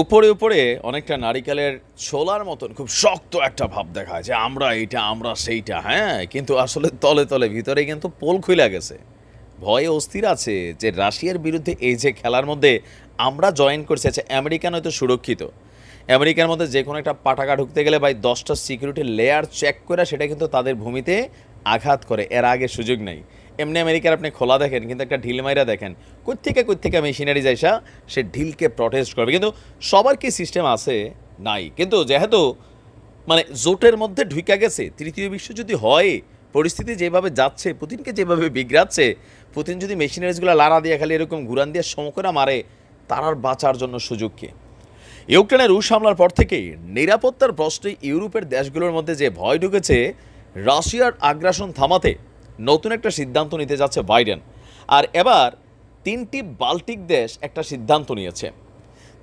উপরে উপরে অনেকটা নারিকেলের ছোলার মতন খুব শক্ত একটা ভাব দেখায় যে আমরা এইটা, আমরা সেইটা হ্যাঁ? কিন্তু আসলে তলে তলে ভিতরে কিন্তু পোল খুলে গেছে। ভয়ে অস্থির আছে যে রাশিয়ার বিরুদ্ধে এই যে খেলার মধ্যে আমরা জয়েন করছি আচ্ছা আমেরিকান হয়তো সুরক্ষিত। আমেরিকার মধ্যে যে কোনো একটা পাটাকা ঢুকতে গেলে ভাই দশটা সিকিউরিটি লেয়ার চেক করে সেটা কিন্তু তাদের ভূমিতে আঘাত করে, এর আগে সুযোগ নেই। এমনি আমেরিকার আপনি খোলা দেখেন, কিন্তু একটা ঢিল মাইরা দেখেন কোথেকে কোথেকে মেশিনারি যাইসা, সে ঢিলকে প্রটেস্ট করবে। কিন্তু সবার কি সিস্টেম আছে? নাই। কিন্তু যেহেতু মানে জোটের মধ্যে ঢুইকা গেছে, তৃতীয় বিশ্ব যদি হয়, পরিস্থিতি যেভাবে যাচ্ছে, পুতিনকে যেভাবে বিগড়াচ্ছে, পুতিন যদি মেশিনারিজগুলো লাড়া দিয়ে খালি এরকম ঘুরান দিয়ে সমকরা মারে, তার আর বাঁচার জন্য সুযোগ কে? ইউক্রেনের রুশ হামলার পর থেকেই নিরাপত্তার প্রশ্নে ইউরোপের দেশগুলোর মধ্যে যে ভয় ঢুকেছে, রাশিয়ার আগ্রাসন থামাতে নতুন একটা সিদ্ধান্ত নিতে যাচ্ছে বাইডেন। আর এবার তিনটি বাল্টিক দেশ একটা সিদ্ধান্ত নিয়েছে।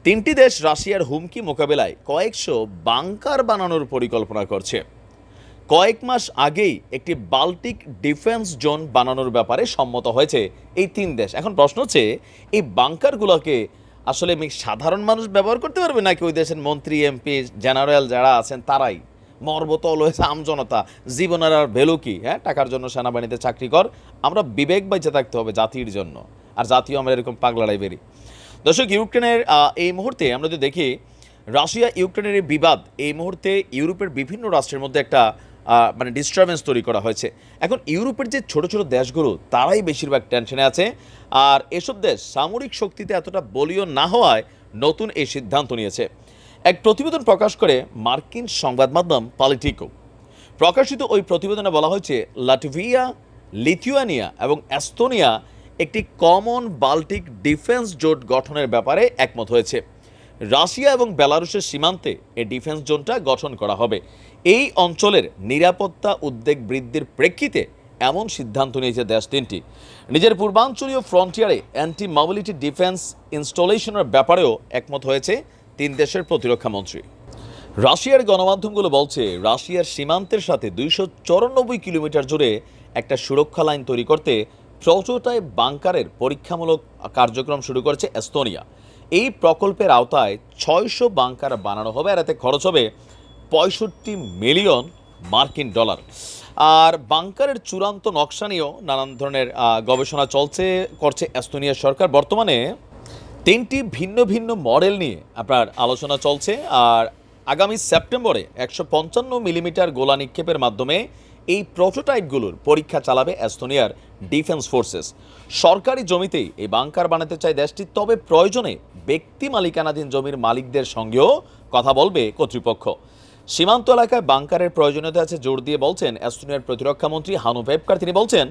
তিনটি দেশ রাশিয়ার হুমকি মোকাবেলায় কয়েকশো বাংকার বানানোর পরিকল্পনা করছে। কয়েক মাস আগেই একটি বাল্টিক ডিফেন্স জোন বানানোর ব্যাপারে সম্মত হয়েছে এই তিন দেশ। এখন প্রশ্ন হচ্ছে, এই বাংকারগুলোকে আসলে সাধারণ মানুষ ব্যবহার করতে পারবে নাকি ওই দেশের মন্ত্রী, এমপি, জেনারেল যারা আছেন তারাই? মর্বতল হয়েছে আমজনতা জীবনের আর ভ্যালু কি হ্যাঁ? টাকার জন্য সেনাবাহিনীতে চাকরি কর। আমরা বিবেক বাইচে থাকতে হবে জাতির জন্য। আর জাতীয় আমরা এরকম পাগলাড়াই বেরি দর্শক, ইউক্রেনের এই মুহূর্তে আমরা যদি দেখি, রাশিয়া ইউক্রেনের এই বিবাদ, এই মুহূর্তে ইউরোপের বিভিন্ন রাষ্ট্রের মধ্যে একটা মানে ডিস্টারবেন্স তৈরি করা হয়েছে। এখন ইউরোপের যে ছোট ছোট দেশগুলো, তারাই বেশিরভাগ টেনশনে আছে। আর এসব দেশ সামরিক শক্তিতে এতটা বলীয় না হওয়ায় নতুন এই সিদ্ধান্ত নিয়েছে। এক প্রতিবেদন প্রকাশ করে মার্কিন সংবাদ মাধ্যম পলিটিকো। প্রকাশিত ওই প্রতিবেদনে বলা হয়েছে, লাটভিয়া, লিথুয়ানিয়া এবং এস্তোনিয়া একটি কমন বাল্টিক ডিফেন্স জোট গঠনের ব্যাপারে একমত হয়েছে। রাশিয়া এবং বেলারুশের সীমান্তে এই ডিফেন্স জোনটা গঠন করা হবে। এই অঞ্চলের নিরাপত্তা উদ্বেগ বৃদ্ধির প্রেক্ষিতে এমন সিদ্ধান্ত নিয়েছে দেশ তিনটি। নিজের পূর্বাঞ্চলীয় ফ্রন্টিয়ারে অ্যান্টি মোবিলিটি ডিফেন্স ইনস্টলেশনের ব্যাপারেও একমত হয়েছে। তিন দেশের প্রতিরক্ষা মন্ত্রী। রাশিয়ার গণমাধ্যমগুলো বলছে, রাশিয়ার সীমান্তের সাথে দুইশো কিলোমিটার জুড়ে একটা সুরক্ষা লাইন তৈরি করতে প্রোটোটাইপ বাংকারের পরীক্ষামূলক কার্যক্রম শুরু করেছে এস্তোনিয়া। এই প্রকল্পের আওতায় ছয়শো বাংকার বানানো হবে আর এতে খরচ হবে পঁয়ষট্টি মিলিয়ন মার্কিন ডলার। আর বাংকারের চূড়ান্ত নকশা নিয়েও নানান ধরনের গবেষণা চলছে, করছে এস্তোনিয়া সরকার। বর্তমানে তিনটি ভিন্ন ভিন্ন মডেল নিয়ে আপনার আলোচনা চলছে, আর আগামী সেপ্টেম্বরে একশো পঞ্চান্ন মিলিমিটার গোলা নিক্ষেপের মাধ্যমে এই প্রোটোটাইপগুলোর পরীক্ষা চালাবে এস্তোনিয়ার ডিফেন্স ফোর্সেস। সরকারি জমিতেই এই বাংকার বানাতে চায় দেশটি, তবে প্রয়োজনে ব্যক্তি মালিকানাধীন জমির মালিকদের সঙ্গেও কথা বলবে কর্তৃপক্ষ। সীমান্ত এলাকায় বাংকারের প্রয়োজনীয়তা আছে, জোর দিয়ে বলছেন এস্তোনিয়ার প্রতিরক্ষা মন্ত্রী হানু ভেপকার তিনি বলছেন,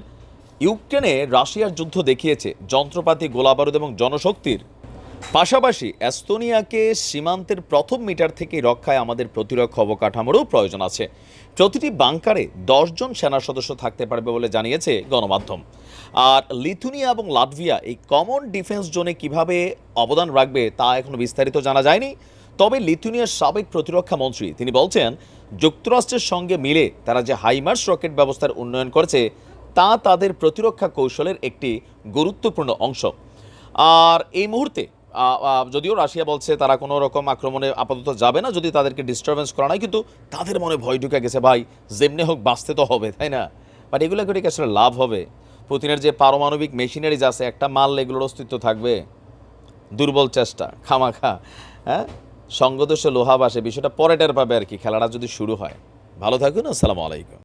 ইউক্রেনে রাশিয়ার যুদ্ধ দেখিয়েছে, যন্ত্রপাতি, গোলাবারুদ এবং জনশক্তির পাশাপাশি এস্তোনিয়াকে সীমান্তের প্রথম মিটার থেকে রক্ষায় আমাদের প্রতিরক্ষা অবকাঠামোরও প্রয়োজন আছে। প্রতিটি বাংকারে দশজন সেনা সদস্য থাকতে পারবে বলে জানিয়েছে গণমাধ্যম। আর লিথুনিয়া এবং লাটভিয়া এই কমন ডিফেন্স জোনে কীভাবে অবদান রাখবে তা এখনও বিস্তারিত জানা যায়নি। তবে লিথুনিয়ার সাবেক প্রতিরক্ষা মন্ত্রী, তিনি বলছেন, যুক্তরাষ্ট্রের সঙ্গে মিলে তারা যে হাইমার্স রকেট ব্যবস্থার উন্নয়ন করেছে, তা তাদের প্রতিরক্ষা কৌশলের একটি গুরুত্বপূর্ণ অংশ। আর এই মুহূর্তে যদিও রাশিয়া বলছে তারা কোনো রকম আক্রমণে আপাতত যাবে না, যদি তাদেরকে ডিস্টারবেন্স করা নাই, কিন্তু তাদের মনে ভয় ঢুকে গেছে, ভাই, যেমনি হোক বাঁচতে তো হবে, তাই না? বাট এগুলো করে আসলে লাভ হবে? পুতিনের যে পারমাণবিক মেশিনারিজ আছে, একটা মাল এগুলোর অস্তিত্ব থাকবে? দুর্বল চেষ্টা, খামাখা হ্যাঁ? সঙ্গদোষে লোহা বাসে, বিষয়টা পরে টের পাবে আর কি, খেলাটা যদি শুরু হয়। ভালো থাকুন, আসসালামু আলাইকুম।